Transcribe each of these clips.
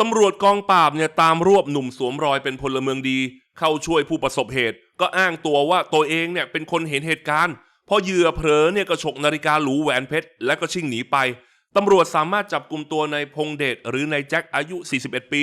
ตำรวจกองปราบเนี่ยตามรวบหนุ่มสวมรอยเป็นพลเมืองดี เข้าช่วยผู้ประสบเหตุ ก็อ้างตัวว่าตัวเองเนี่ยเป็นคนเห็นเหตุการณ์พอเหยื่อเผลอเนี่ยก็ฉกนาฬิกาหรูแหวนเพชรและก็ชิ่งหนีไปตำรวจสามารถจับกลุ่มตัวในพงเดชหรือในแจ็คอายุ 41 ปี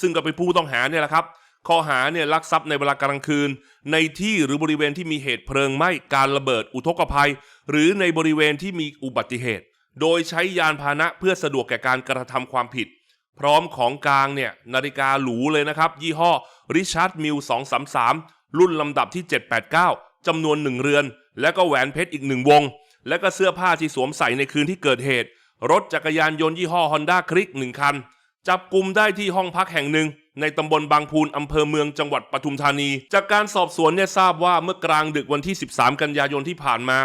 ซึ่งก็เป็นผู้ต้องหาเนี่ยแหละครับ ข้อหาเนี่ยลักทรัพย์ในเวลากลางคืน ในที่หรือบริเวณที่มีเหตุเพลิงไหม้การระเบิดอุทกภัย หรือในบริเวณที่มีอุบัติเหตุ โดยใช้ยานพาหนะเพื่อสะดวกแก่การกระทำความผิด พร้อมของกลางเนี่ยนาฬิกาหรูเลยนะครับ ยี่ห้อริชาร์ดมิล233 รุ่นลำดับที่ 789 จำนวนหนึ่งเรือน และก็แหวนเพชรอีกหนึ่งวง และก็เสื้อผ้าที่สวมใส่ในคืนที่เกิดเหตุ รถจักรยานยนต์ยี่ห้อ Honda คลิกหนึ่งคัน จับกลุ่มได้ที่ห้องพักแห่งหนึ่ง ในตำบลบางพูนอำเภอเมืองจังหวัดปทุมธานี จากการสอบสวนเนี่ยทราบว่าเมื่อกลางดึกวันที่ 13 กันยายนที่ผ่านมา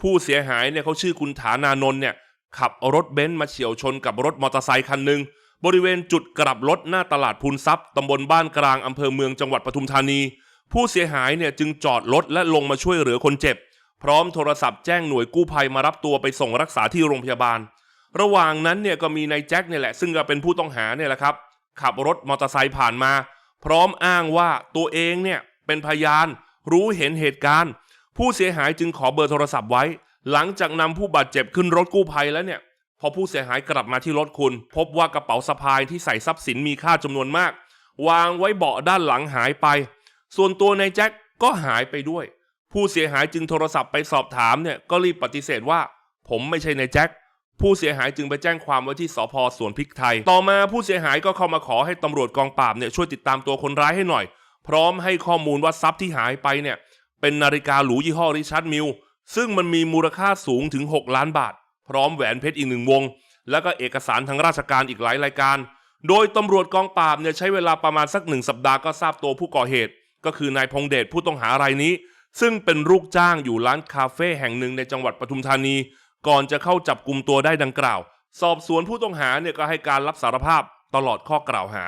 ผู้เสียหายเนี่ยเขาชื่อคุณฐานานนท์เนี่ยขับรถเบนซ์มาเฉียวชนกับรถมอเตอร์ไซค์คันหนึ่ง บริเวณจุดกลับรถหน้าตลาดพูนทรัพย์ตำบลบ้านกลางอำเภอเมืองจังหวัดปทุมธานี ผู้เสียหายเนี่ยจึงจอดรถและลงมาช่วยเหลือคนเจ็บ พร้อมโทรศัพท์แจ้งหน่วยกู้ภัยมารับตัวไปส่งรักษาที่โรงพยาบาล ระหว่างนั้นเนี่ยก็มีนายแจ็คเนี่ยแหละซึ่งก็เป็นผู้ต้องหาเนี่ยแหละครับ ขับรถมอเตอร์ไซค์ผ่านมา พร้อมอ้างว่าตัวเองเนี่ยเป็นพยาน รู้เห็นเหตุการณ์ ผู้เสียหายจึงขอเบอร์โทรศัพท์ไว้ หลังจากนำผู้บาดเจ็บขึ้นรถกู้ภัยแล้วเนี่ย พอผู้เสียหายกลับมาที่รถคุณ พบว่ากระเป๋าสะพายที่ใส่ทรัพย์สินมีค่าจำนวนมาก วางไว้เบาะด้านหลังหายไป ส่วนตัวนายแจ็คก็หายไปด้วย ผู้เสียหายจึงโทรศัพท์ไปสอบถามเนี่ยก็รีบปฏิเสธว่า ผมไม่ใช่นายแจ็คผู้เสียหายจึงไปแจ้งความไว้ที่สพสวนพริกไทย ต่อมาผู้เสียหายก็เข้ามาขอให้ตำรวจกองปราบเนี่ยช่วยติดตามตัวคนร้ายให้หน่อย พร้อมให้ข้อมูลว่าทรัพย์ที่หายไปเนี่ยเป็นนาฬิกาหรูยี่ห้อริชาร์ดมิลซึ่งมันมีมูลค่าสูงถึง 6 ล้านบาท พร้อมแหวนเพชรอีกหนึ่งวง แล้วก็เอกสารทางราชการอีกหลายรายการ โดยตำรวจกองปราบเนี่ยใช้เวลาประมาณสักหนึ่งสัปดาห์ก็ทราบตัวผู้ก่อเหตุ ก็คือนายพงเดชผู้ต้องหารายนี้ ซึ่งเป็นลูกจ้างอยู่ร้านคาเฟ่แห่งหนึ่งในจังหวัดปทุมธานี ก่อนจะเข้าจับกลุ่มตัวได้ดังกล่าว สอบสวนผู้ต้องหาเนี่ยก็ให้การรับสารภาพตลอดข้อกล่าวหา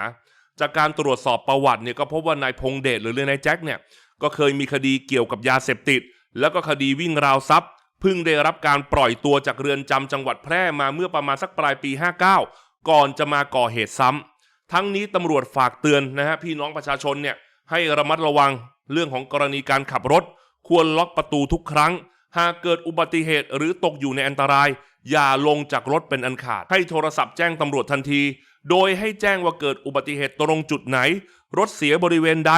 จากการตรวจสอบประวัติเนี่ยก็พบว่านายพงเดชหรือนายแจ็คเนี่ยก็เคยมีคดีเกี่ยวกับยาเสพติด แล้วก็คดีวิ่งราวทรัพย์ เพิ่งได้รับการปล่อยตัวจากเรือนจำจังหวัดแพร่มาเมื่อประมาณสักปลายปี 59 ก่อนจะมาก่อเหตุซ้ำทั้งนี้ตำรวจฝากเตือนนะฮะพี่น้องประชาชนเนี่ยให้ระมัดระวังเรื่องของกรณีการขับรถ ควรล็อกประตูทุกครั้ง หากเกิดอุบัติเหตุหรือตกอยู่ในอันตราย อย่าลงจากรถเป็นอันขาด ให้โทรศัพท์แจ้งตำรวจทันที โดยให้แจ้งว่าเกิดอุบัติเหตุตรงจุดไหน รถเสียบริเวณใด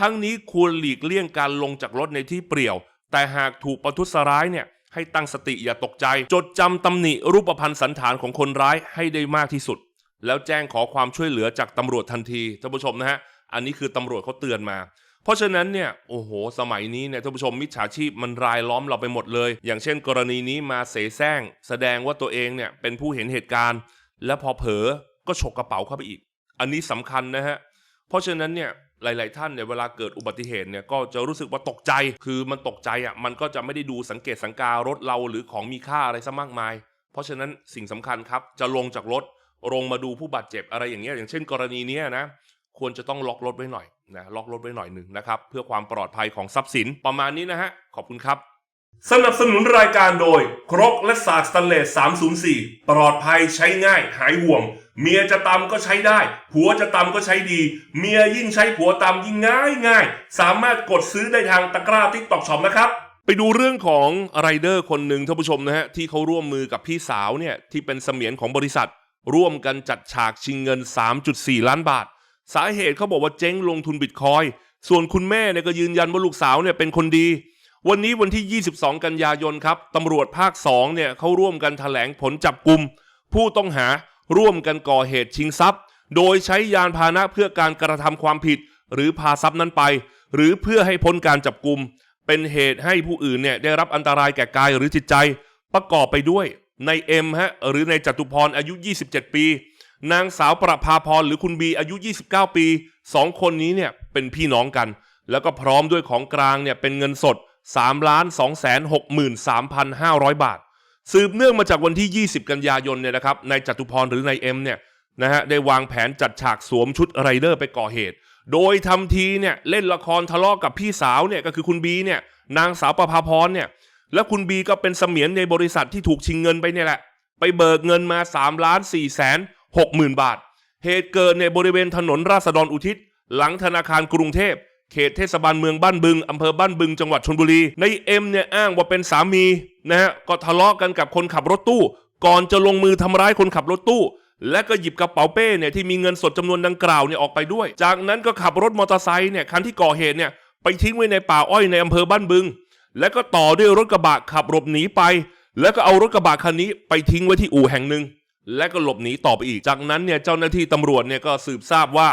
ทั้งนี้ควรหลีกเลี่ยงการลงจากรถในที่เปรี่ยว แต่หากถูกประทุษร้ายเนี่ย ให้ตั้งสติอย่าตกใจ จดจำตำหนิรูปพรรณสันฐานของคนร้ายให้ได้มากที่สุด แล้วแจ้งขอความช่วยเหลือจากตำรวจทันทีท่านผู้ชมนะฮะอันนี้คือตำรวจเขาเตือนมา เพราะฉะนั้นเนี่ยโอ้โห สมัยนี้เนี่ยท่านผู้ชมมิจฉาชีพมันรายล้อมเราไปหมดเลย อย่างเช่น กรณีนี้มาเสแสร้ง แสดงว่าตัวเองเนี่ยเป็นผู้เห็นเหตุการณ์ และพอเผลอก็ฉกกระเป๋าเข้าไปอีก อันนี้สำคัญนะฮะเพราะฉะนั้นเนี่ย หลาย ๆ ท่านเนี่ยเวลาเกิดอุบัติเหตุเนี่ยก็จะรู้สึกว่าตกใจ คือมันตกใจอะมันก็จะไม่ได้ดูสังเกตสังการถเราหรือของมีค่าอะไรซะมากมาย เพราะฉะนั้นสิ่งสำคัญครับจะลงจากรถลงมาดูผู้บาดเจ็บอะไรอย่างเงี้ยอย่างเช่น กรณีเนี้ยนะควรจะต้องล็อกรถไว้หน่อยนะล็อกรถไว้หน่อยหนึ่งนะครับ เพื่อความปลอดภัยของทรัพย์สินประมาณนี้นะฮะขอบคุณครับ สนับสนุนรายการโดย ครกและสากสแตนเลส304 ปลอดภัยใช้ง่ายหายห่วง เมียจะตำก็ใช้ได้ ผัวจะตำก็ใช้ดี เมียยิ่งใช้ผัวตำยิ่งง่ายง่าย สามารถกดซื้อได้ทางตะกร้าทิกตอกช็อปนะครับ ไปดูเรื่องของไรเดอร์คนหนึ่งท่านผู้ชมนะฮะที่เขาร่วมมือกับพี่สาวเนี่ยที่เป็นเสมียนของบริษัท ร่วมกันจัดฉากชิงเงิน 3.4 ล้านบาท สาเหตุเขาบอกว่าเจ๊งลงทุนบิตคอยส่วนคุณแม่เนี่ยก็ยืนยันว่าลูกสาวเนี่ยเป็นคนดี วันนี้วันที่ 22 กันยายนครับตำรวจภาค2เนี่ยเขาร่วมกันแถลงผลจับกลุ่มผู้ต้องหา ร่วมกันก่อเหตุชิงทรัพย์ โดยใช้ยานพาหนะเพื่อการกระทำความผิด หรือพาทรัพย์นั้นไป หรือเพื่อให้พ้นการจับกลุ่มเป็นเหตุให้ผู้อื่นเนี่ยได้รับอันตรายแก่กายหรือจิตใจ ประกอบไปด้วยในเอ็มฮะหรือในจตุพรอายุ 27 ปี นางสาวประภาพรหรือคุณบีอายุ 29 ปีสองคนนี้เนี่ยเป็นพี่น้องกัน แล้วก็พร้อมด้วยของกลางเนี่ยเป็นเงินสด3,263,500 บาท สืบเนื่องมาจากวันที่ 20 กันยายนเนี่ยนะครับนายจตุพรหรือนายเอ็มเนี่ยนะฮะได้วางแผนจัดฉากสวมชุดไรเดอร์ไปก่อเหตุ โดยทำทีเนี่ยเล่นละครทะเลาะกับพี่สาวเนี่ยก็คือคุณบีเนี่ยนางสาวประภาพรเนี่ยแล้วคุณบีก็เป็นเสมียนในบริษัทที่ถูกชิงเงินไปเนี่ยแหละ ไปเบิกเงินมา3ล้าน4แสน6หมื่นบาท เหตุเกิดในบริเวณถนนราษฎรอุทิศ หลังธนาคารกรุงเทพ เขตเทศบาลเมืองบ้านบึง อำเภอบ้านบึง จังหวัดชนบุรี ในเอ็มเนี่ยอ้างว่าเป็นสามีนะฮะ ก็ทะเลาะกันกับคนขับรถตู้ ก่อนจะลงมือทำร้ายคนขับรถตู้ และก็หยิบกระเป๋าเป้เนี่ยที่มีเงินสดจำนวนดังกล่าวเนี่ยออกไปด้วย จากนั้นก็ขับรถมอเตอร์ไซค์เนี่ยคันที่ก่อเหตุเนี่ยไปทิ้งไว้ในป่าอ้อยในอำเภอบ้านบึง แล้วก็ต่อด้วยรถกระบะขับหลบหนีไป แล้วก็เอารถกระบะคันนี้ไปทิ้งไว้ที่อู่แห่งหนึ่ง และก็หลบหนีต่อไปอีก จากนั้นเนี่ยเจ้าหน้าที่ตำรวจเนี่ยก็สืบทราบว่า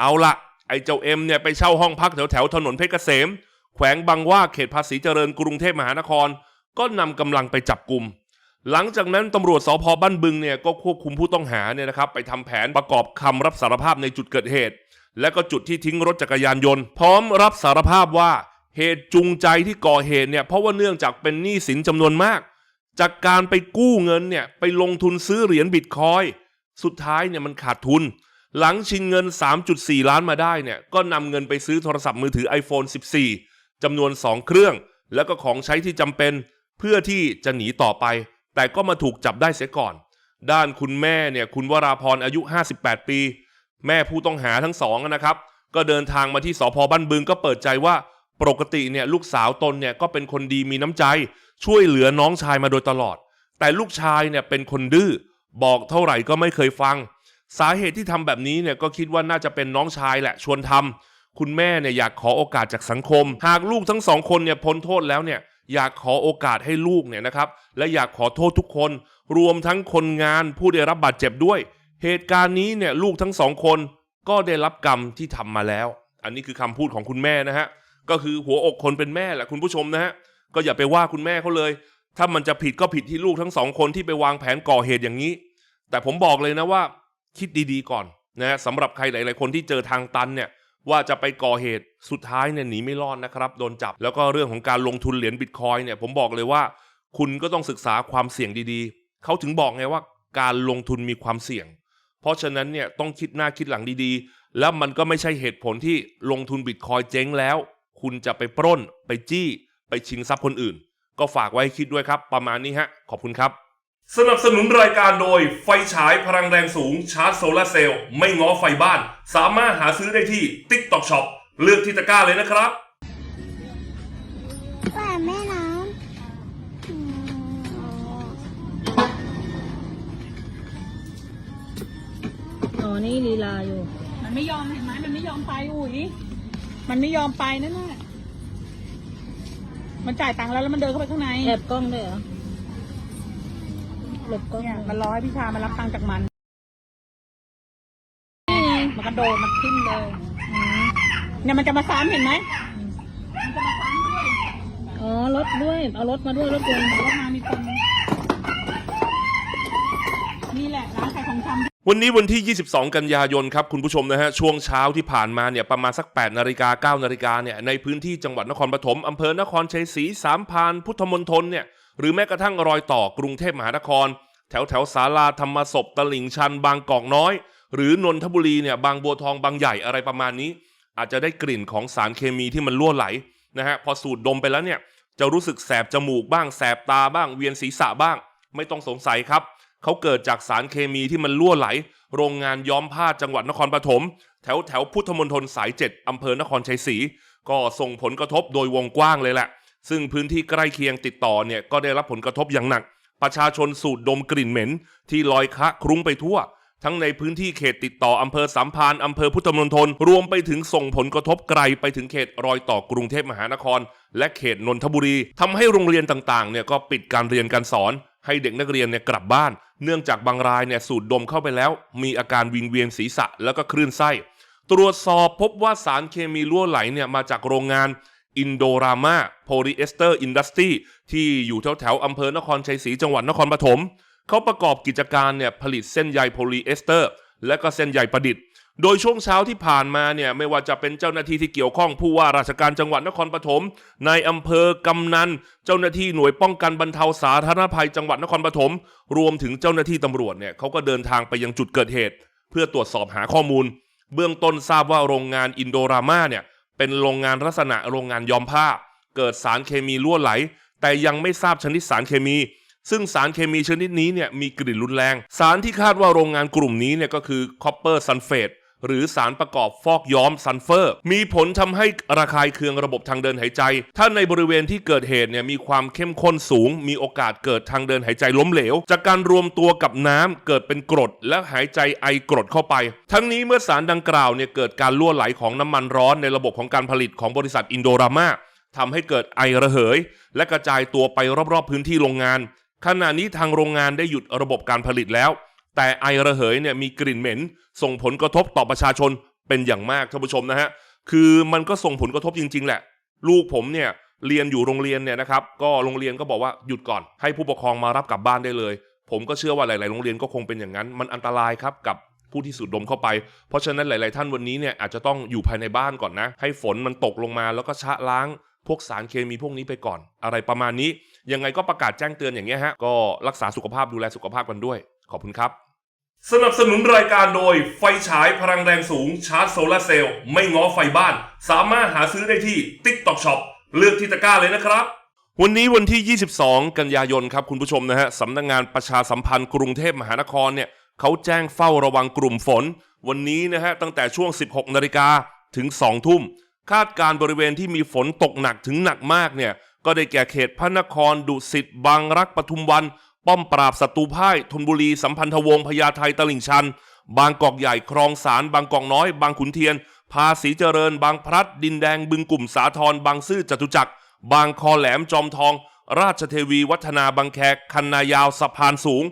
เอาละ ไอ้เจ้าเอ็มเนี่ยไปเช่าห้องพักแถวแถวถนนเพชรเกษม แขวงบางว่าเขตภาษีเจริญกรุงเทพมหานคร ก็นำกำลังไปจับกลุ่มหลังจากนั้นตำรวจสพบ้านบึงเนี่ยก็ควบคุมผู้ต้องหาเนี่ยนะครับไปทำแผนประกอบคำรับสารภาพในจุดเกิดเหตุ และก็จุดที่ทิ้งรถจักรยานยนต์ พร้อมรับสารภาพว่าเหตุจูงใจที่ก่อเหตุเนี่ยเพราะว่าเนื่องจากเป็นหนี้สินจำนวนมาก จากการไปกู้เงินเนี่ยไปลงทุนซื้อเหรียญบิตคอย สุดท้ายเนี่ยมันขาดทุน หลังชิงเงิน 3.4 ล้านมาได้เนี่ย ก็นำเงินไปซื้อโทรศัพท์มือถือ iPhone 14 จำนวน 2 เครื่อง แล้วก็ของใช้ที่จำเป็น เพื่อที่จะหนีต่อไป แต่ก็มาถูกจับได้เสียก่อน ด้านคุณแม่เนี่ย คุณวราพรอายุ 58 ปี แม่ผู้ต้องหาทั้งสองนะครับ ก็เดินทางมาที่สพบ้านบึงก็เปิดใจว่าปกติเนี่ยลูกสาวตนเนี่ยก็เป็นคนดีมีน้ำใจ ช่วยเหลือน้องชายมาโดยตลอด แต่ลูกชายเนี่ยเป็นคนดื้อบอกเท่าไหร่ก็ไม่เคยฟัง สาเหตุที่ทำแบบนี้เนี่ยก็คิดว่าน่าจะเป็นน้องชายแหละชวนทำคุณแม่เนี่ยอยากขอโอกาสจากสังคม หากลูกทั้งสองคนเนี่ยพ้นโทษแล้วเนี่ยอยากขอโอกาสให้ลูกเนี่ยนะครับ และอยากขอโทษทุกคน รวมทั้งคนงานผู้ได้รับบาดเจ็บด้วย เหตุการณ์นี้เนี่ยลูกทั้งสองคนก็ได้รับกรรมที่ทำมาแล้ว อันนี้คือคำพูดของคุณแม่นะฮะก็คือหัวอกคนเป็นแม่แหละคุณผู้ชมนะฮะก็อย่าไปว่าคุณแม่เขาเลย ถ้ามันจะผิดก็ผิดที่ลูกทั้งสองคนที่ไปวางแผนก่อเหตุอย่างนี้ แต่ผมบอกเลยนะว่า คิดดีๆก่อนนะสำหรับใครหลาย ๆ คนที่เจอทางตันเนี่ยว่าจะไปก่อเหตุสุดท้ายเนี่ยหนีไม่รอดนะครับโดนจับแล้วก็เรื่องของการลงทุนเหรียญบิตคอยเนี่ยผมบอกเลยว่าคุณก็ต้องศึกษาความเสี่ยงดีๆ เขาถึงบอกไงว่าการลงทุนมีความเสี่ยง เพราะฉะนั้นเนี่ยต้องคิดหน้าคิดหลังดีๆ แล้วมันก็ไม่ใช่เหตุผลที่ลงทุนบิตคอยเจ๊งแล้ว คุณจะไปปล้น ไปจี้ ไปชิงทรัพย์คนอื่น ก็ฝากไว้ให้คิดด้วยครับ ประมาณนี้ฮะ ขอบคุณครับ สนับสนุนรายการโดยไฟฉายพลังแรงสูงชาร์จโซลาร์เซลล์ไม่ง้อไฟบ้าน สามารถหาซื้อได้ที่ TikTok Shop เลือกที่ตะกร้าเลยนะครับแหวนแม่น้ำอืมอ๋อ นี่ลีลาอยู่ มันไม่ยอมเห็นไหมมันไม่ยอมไปอุ๋ยมันไม่ยอมไปนั่นน่ะมันจ่ายตังค์แล้วแล้วมันเดินเข้าไปข้างใน แอบกล้องด้วยเหรอ หลบกล้องเนี่ยมันรอให้พี่ชามารับตังค์จากมันนี่ไงมันกระโดดมันขึ้นเลยอืมเนี่ยมันจะมาซ้ำเห็นไหมมันจะมาซ้ำด้วยอ๋อรถด้วย เอารถมาด้วยรถยนต์รถมามีคนนี่แหละร้านขายของชำ วันนี้วันที่ 22 กันยายนครับคุณผู้ชมนะฮะช่วงเช้าที่ผ่านมาเนี่ยประมาณสัก 8 นาฬิกา 9 นาฬิกาเนี่ยในพื้นที่จังหวัดนครปฐมอำเภอนครชัยศรีสามพรานพุทธมณฑลเนี่ย หรือแม้กระทั่งรอยต่อกรุงเทพมหานคร แถวแถวศาลาธรรมศพตลิ่งชัน บางกอกน้อย หรือนนทบุรีเนี่ยบางบัวทองบางใหญ่อะไรประมาณนี้ อาจจะได้กลิ่นของสารเคมีที่มันล่วไหลนะฮะพอสูดดมไปแล้วเนี่ยจะรู้สึกแสบจมูกบ้างแสบตาบ้างเวียนศีรษะบ้าง ไม่ต้องสงสัยครับเขาเกิดจากสารเคมีที่มันล่วไหล โรงงานย้อมผ้าจังหวัดนครปฐมแถวแถวพุทธมณฑลสายเจ็ดอำเภอนครชัยศรีก็ส่งผลกระทบโดยวงกว้างเลยแหละ ซึ่งพื้นที่ใกล้เคียงติดต่อเนี่ยก็ได้รับผลกระทบอย่างหนัก ประชาชนสูดดมกลิ่นเหม็น ที่ลอยคะคลุ้งไปทั่ว ทั้งในพื้นที่เขตติดต่ออำเภอสัมพันธ์อำเภอพุทธมณฑลรวมไปถึงส่งผลกระทบไกลไปถึงเขตรอยต่อกรุงเทพมหานคร และเขตนนทบุรีทำให้โรงเรียนต่างๆเนี่ยก็ปิดการเรียนการสอน ให้เด็กนักเรียนเนี่ยกลับบ้าน เนื่องจากบางรายเนี่ยสูดดมเข้าไปแล้ว มีอาการวิงเวียนศีรษะแล้วก็คลื่นไส้ตรวจสอบพบว่าสารเคมีรั่วไหลเนี่ยมาจากโรงงาน อินโดรามาโพลีเอสเตอร์อินดัสตรีที่อยู่แถวแถวๆอำเภอนครชัยศรีจังหวัดนครปฐมเขาประกอบกิจการเนี่ยผลิตเส้นใยโพลีเอสเตอร์ และก็เส้นใยประดิษฐ์ โดยช่วงเช้าที่ผ่านมาเนี่ยไม่ว่าจะเป็นเจ้าหน้าที่ที่เกี่ยวข้องผู้ว่าราชการจังหวัดนครปฐมนายอำเภอกำนันเจ้าหน้าที่หน่วยป้องกันบรรเทาสาธารณภัยจังหวัดนครปฐมรวมถึงเจ้าหน้าที่ตำรวจเนี่ยเขาก็เดินทางไปยังจุดเกิดเหตุ เพื่อตรวจสอบหาข้อมูล เบื้องต้นทราบว่าโรงงานอินโดรามาเนี่ย เป็นโรงงานลักษณะโรงงานย้อมผ้า เกิดสารเคมีรั่วไหล แต่ยังไม่ทราบชนิดสารเคมี ซึ่งสารเคมีชนิดนี้เนี่ยมีกลิ่นรุนแรง สารที่คาดว่าโรงงานกลุ่มนี้เนี่ยก็คือคอปเปอร์ซัลเฟต หรือสารประกอบฟอกย้อมซัลเฟอร์ มีผลทำให้ระคายเคืองระบบทางเดินหายใจ ถ้าในบริเวณที่เกิดเหตุเนี่ยมีความเข้มข้นสูง มีโอกาสเกิดทางเดินหายใจล้มเหลว จากการรวมตัวกับน้ำเกิดเป็นกรด และหายใจไอกรดเข้าไป ทั้งนี้เมื่อสารดังกล่าวเนี่ยเกิดการล่วไหลของน้ำมันร้อนในระบบของการผลิตของบริษัทอินโดรามาทำให้เกิดไอระเหย และกระจายตัวไปรอบๆพื้นที่โรงงานขณะนี้ทางโรงงานได้หยุดระบบการผลิตแล้ว แต่ไอระเหยเนี่ยมีกลิ่นเหม็น ส่งผลกระทบต่อประชาชนเป็นอย่างมากท่านผู้ชมนะฮะคือมันก็ส่งผลกระทบจริง ๆ แหละ ลูกผมเนี่ยเรียนอยู่โรงเรียนเนี่ยนะครับก็โรงเรียนก็บอกว่าหยุดก่อนให้ผู้ปกครองมารับกลับบ้านได้เลย ผมก็เชื่อว่าหลาย ๆ โรงเรียนก็คงเป็นอย่างนั้น มันอันตรายครับกับผู้ที่สูดดมเข้าไป เพราะฉะนั้นหลาย ๆ ท่านวันนี้เนี่ยอาจจะต้องอยู่ภายในบ้านก่อนนะ ให้ฝนมันตกลงมาแล้วก็ชะล้าง พวกสารเคมีพวกนี้ไปก่อน อะไรประมาณนี้ ยังไงก็ประกาศแจ้งเตือนอย่างเงี้ยฮะก็รักษาสุขภาพดูแลสุขภาพกันด้วย ขอบคุณครับ สนับสนุนรายการโดยไฟฉายพลังแรงสูงชาร์จโซลาร์เซลล์ไม่ง้อไฟบ้าน สามารถหาซื้อได้ที่ TikTok Shop เลือกที่ตะกร้าเลยนะครับ วันนี้วันที่ 22 กันยายนครับคุณผู้ชมนะฮะสำนักงานประชาสัมพันธ์กรุงเทพมหานครเนี่ยเขาแจ้งเฝ้าระวังกลุ่มฝน วันนี้นะฮะตั้งแต่ช่วง 16 นาฬิกาถึง 2 ทุ่ม คาดการณ์บริเวณที่มีฝนตกหนักถึงหนักมากเนี่ยก็ได้แก่เขตพระนครดุสิตบางรักปทุมวัน ป้อมปราบศัตรูพ่ายธนบุรีสัมพันธวงศ์พญาไทตลิ่งชัน บางกอกใหญ่คลองสารบางกอกน้อย บางขุนเทียน ภาษีเจริญ บางพลัด ดินแดงบึงกลุ่มสาทรบางซื่อจตุจักร บางคอแหลมจอมทอง ราชเทวีวัฒนาบางแคคันนายาวสะพานสูง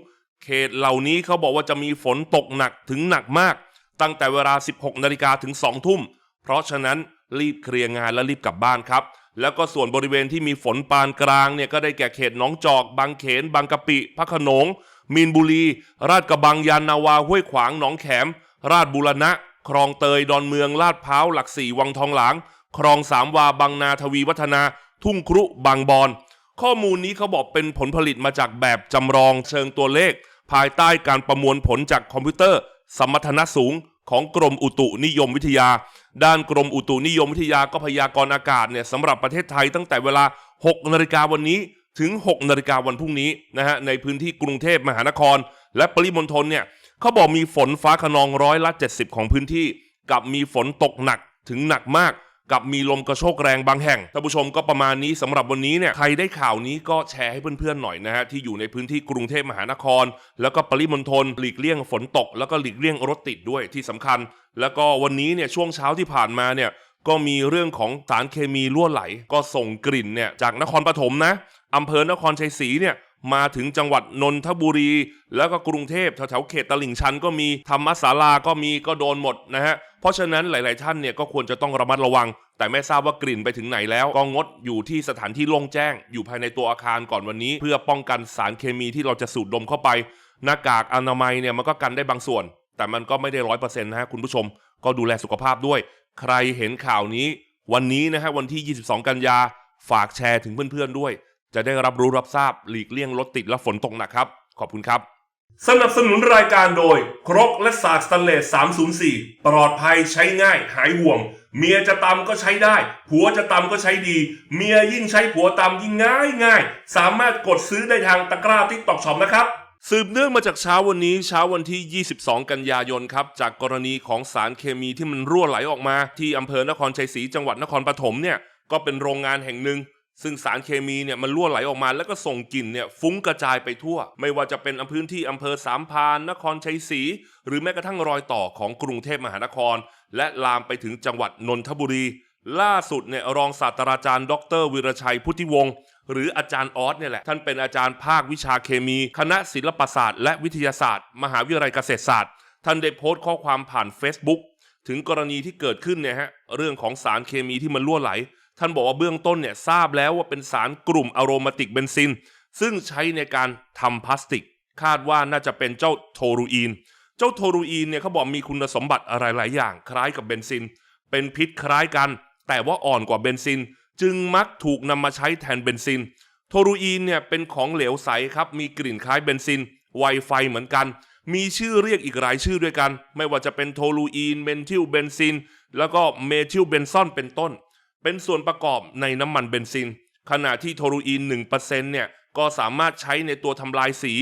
เขตเหล่านี้เขาบอกว่าจะมีฝนตกหนักถึงหนักมาก ตั้งแต่เวลา 16นาฬิกาถึง2ทุ่ม เพราะฉะนั้นรีบเคลียร์งานและรีบกลับบ้านครับ แล้วก็ส่วนบริเวณที่มีฝนปานกลางเนี่ยก็ได้แก่เขตหนองจอก บางเขน บางกะปิพระขนง มีนบุรี ราชกระบังยานนาวาห้วยขวางหนองแขม ราชบุรณะ คลองเตยดอนเมืองลาดพร้าวหลักสี่วังทองหลาง คลองสามวาบางนาทวีวัฒนา ทุ่งครุบางบอน ข้อมูลนี้เขาบอกเป็นผลผลิตมาจากแบบจำลองเชิงตัวเลข ภายใต้การประมวลผลจากคอมพิวเตอร์ สมรรถนะสูงของกรมอุตุนิยมวิทยา ด้านกรมอุตุนิยมวิทยาก็พยากรณ์อากาศเนี่ยสำหรับประเทศไทยตั้งแต่เวลา 6นาฬิกาวันนี้ถึง 6นาฬิกาวันพรุ่งนี้นะฮะในพื้นที่กรุงเทพมหานคร และปริมณฑลเนี่ยเขาบอกมีฝนฟ้าขนองร้อยละ 70 ของพื้นที่ กับมีฝนตกหนักถึงหนักมาก กับมีลมกระโชกแรงบางแห่งท่านผู้ชมก็ประมาณนี้สำหรับวันนี้เนี่ยใครได้ข่าวนี้ก็แชร์ให้เพื่อนๆหน่อยนะฮะที่อยู่ในพื้นที่กรุงเทพมหานคร แล้วก็ปริมณฑลหลีกเลี่ยงฝนตก แล้วก็หลีกเลี่ยงรถติดด้วยที่สำคัญ แล้วก็วันนี้เนี่ยช่วงเช้าที่ผ่านมาเนี่ยก็มีเรื่องของสารเคมีรั่วไหล ก็ส่งกลิ่นเนี่ยจากนครปฐมนะอำเภอนครชัยศรีเนี่ย มาถึงจังหวัดนนทบุรี แล้วก็กรุงเทพแถวๆเขตตลิ่งชันก็มีธรรมศาลาก็มีก็โดนหมดนะฮะเพราะฉะนั้นหลาย ๆ ท่านเนี่ยก็ควรจะต้องระมัดระวัง แต่ไม่ทราบว่ากลิ่นไปถึงไหนแล้ว ก็งดอยู่ที่สถานที่โล่งแจ้ง อยู่ภายในตัวอาคารก่อนวันนี้ เพื่อป้องกันสารเคมีที่เราจะสูดดมเข้าไป หน้ากากอนามัยเนี่ยมันก็กันได้บางส่วน แต่มันก็ไม่ได้ร้อยเปอร์เซ็นต์นะฮะคุณผู้ชม ก็ดูแลสุขภาพด้วย ใครเห็นข่าวนี้ วันนี้นะฮะวันที่ 22 กันยาฝากแชร์ถึงเพื่อน ๆ ด้วย จะได้รับรู้รับทราบหลีกเลี่ยงรถติดและฝนตกหนักครับ ขอบคุณครับ สนับสนุนรายการโดย ครกและสากสแตนเลส 304 ปลอดภัยใช้ง่ายหายห่วง เมียจะตำก็ใช้ได้ ผัวจะตำก็ใช้ดี เมียยิ่งใช้ผัวตำยิ่งง่ายง่าย สามารถกดซื้อได้ทางตะกร้าติ๊กตอกช็อปนะครับ สืบเนื่องมาจากเช้าวันนี้เช้าวันที่ 22 กันยายนครับ จากกรณีของสารเคมีที่มันรั่วไหลออกมา ที่อำเภอนครชัยศรีจังหวัดนครปฐมเนี่ยก็เป็นโรงงานแห่งหนึ่ง ซึ่งสารเคมีเนี่ยมันรั่วไหลออกมาแล้วก็ส่งกลิ่นเนี่ยฟุ้งกระจายไปทั่ว ไม่ว่าจะเป็นอำพื้นที่อำเภอสามพานนครชัยศรีหรือแม้กระทั่งรอยต่อของกรุงเทพมหานคร และลามไปถึงจังหวัดนนทบุรี ล่าสุดเนี่ยรองศาสตราจารย์ ดรวิรชัยพุทธิวงศ์หรืออาจารย์ออสเนี่ยแหละท่านเป็นอาจารย์ภาควิชาเคมี คณะศิลปศาสตร์ และวิทยาศาสตร์ มหาวิทยาลัยเกษตรศาสตร์ ท่านได้โพสต์ข้อความผ่าน Facebook ถึงกรณีที่เกิดขึ้นเนี่ยฮะเรื่องของสารเคมีที่มันรั่วไหล ท่านบอกว่าเบื้องต้นเนี่ยทราบแล้วว่าเป็นสารกลุ่มอะโรมาติกเบนซิน ซึ่งใช้ในการทำพลาสติก คาดว่าน่าจะเป็นเจ้าโทรูอีน เจ้าโทรูอีนเนี่ยเขาบอกมีคุณสมบัติอะไรหลายอย่างคล้ายกับเบนซิน เป็นพิษคล้ายกัน แต่ว่าอ่อนกว่าเบนซิน จึงมักถูกนำมาใช้แทนเบนซิน โทรูอีนเนี่ยเป็นของเหลวใสครับ มีกลิ่นคล้ายเบนซิน ไวไฟเหมือนกัน มีชื่อเรียกอีกหลายชื่อด้วยกัน ไม่ว่าจะเป็นโทลูอีน เมนทิลเบนซิน แล้วก็เมทิลเบนซอนเป็นต้น เป็นส่วนประกอบในน้ำมันเบนซิน ขณะที่โทรูอีน1%เนี่ยก็สามารถใช้ในตัวทำลายสี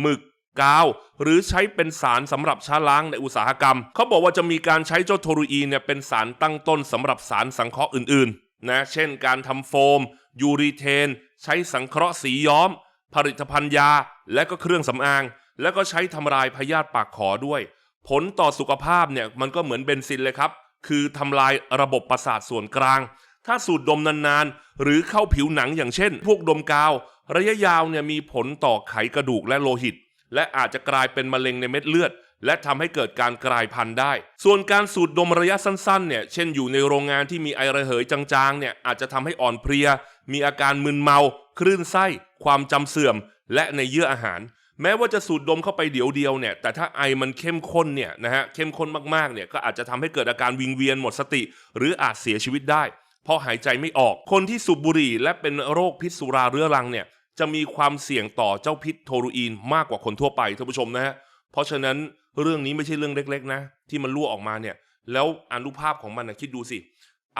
หมึกกาว หรือใช้เป็นสารสำหรับช้าล้างในอุตสาหกรรม เขาบอกว่าจะมีการใช้เจ้าโทรูอีนเนี่ยเป็นสารตั้งต้นสำหรับสารสังเคราะห์อื่นๆนะเช่น การทำโฟม ยูรีเทน ใช้สังเคราะห์สีย้อม ผลิตภัณฑ์ยา และก็เครื่องสำอาง แล้วก็ใช้ทำลายพยาธิปากขอด้วย ผลต่อสุขภาพเนี่ยมันก็เหมือนเบนซินเลยครับ คือทำลายระบบประสาทส่วนกลาง ถ้าสูดดมนานๆ หรือเข้าผิวหนังอย่างเช่น พวกดมกาว ระยะยาวเนี่ยมีผลต่อไขกระดูกและโลหิต และอาจจะกลายเป็นมะเร็งในเม็ดเลือด และทำให้เกิดการกลายพันธุ์ได้ ส่วนการสูดดมระยะสั้นๆเนี่ยเช่นอยู่ในโรงงานที่มีไอระเหยจางๆเนี่ยอาจจะทำให้อ่อนเพลีย มีอาการมึนเมา คลื่นไส้ ความจำเสื่อม และในเยื่ออาหาร แม้ว่าจะสูดดมเข้าไปเดี๋ยวเดียวเนี่ย แต่ถ้าไอมันเข้มข้นเนี่ยนะฮะเข้มข้นมากๆเนี่ยก็อาจจะทำให้เกิดอาการวิงเวียนหมดสติ หรืออาจเสียชีวิตได้ เพราะหายใจไม่ออก คนที่สูบบุหรี่และเป็นโรคพิษสุราเรื้อรังเนี่ยจะมีความเสี่ยงต่อเจ้าพิษโทรูอีนมากกว่าคนทั่วไปท่านผู้ชมนะฮะเพราะฉะนั้นเรื่องนี้ไม่ใช่เรื่องเล็กๆนะ ที่มันรั่วออกมาเนี่ย แล้วอนุภาพของมันนะคิดดูสิ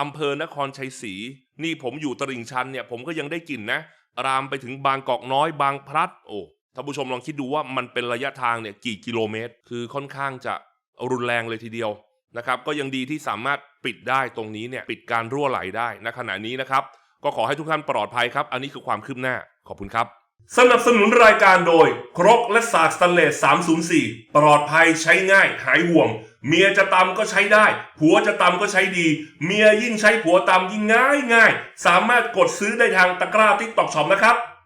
อำเภอนครชัยศรีนี่ผมอยู่ตลิ่งชันเนี่ย ผมก็ยังได้กลิ่นนะ รามไปถึงบางกอกน้อยบางพลัด โอ้านผู้ชมลองคิดดูว่ามันเป็นระยะทางเนี่ยกี่กิโลเมตร คือค่อนข้างจะรุนแรงเลยทีเดียวนะครับ ก็ยังดีที่สามารถปิดได้ตรงนี้เนี่ยปิดการรั่วไหลได้ณขณะนี้นะครับ ก็ขอให้ทุกท่านปลอดภัยครับ อันนี้คือความคืบหน้าขอบคุณครับ สนับสนุนรายการโดย ครกและสากสแตนเลส304 ปลอดภัยใช้ง่าย หายห่วง เมียจะตำก็ใช้ได้ ผัวจะตำก็ใช้ดี เมียยิ่งใช้ผัวตำยิ่งง่ายง่ายสามารถกดซื้อได้ทางตะกร้าติ๊กตอกช็อปนะครับ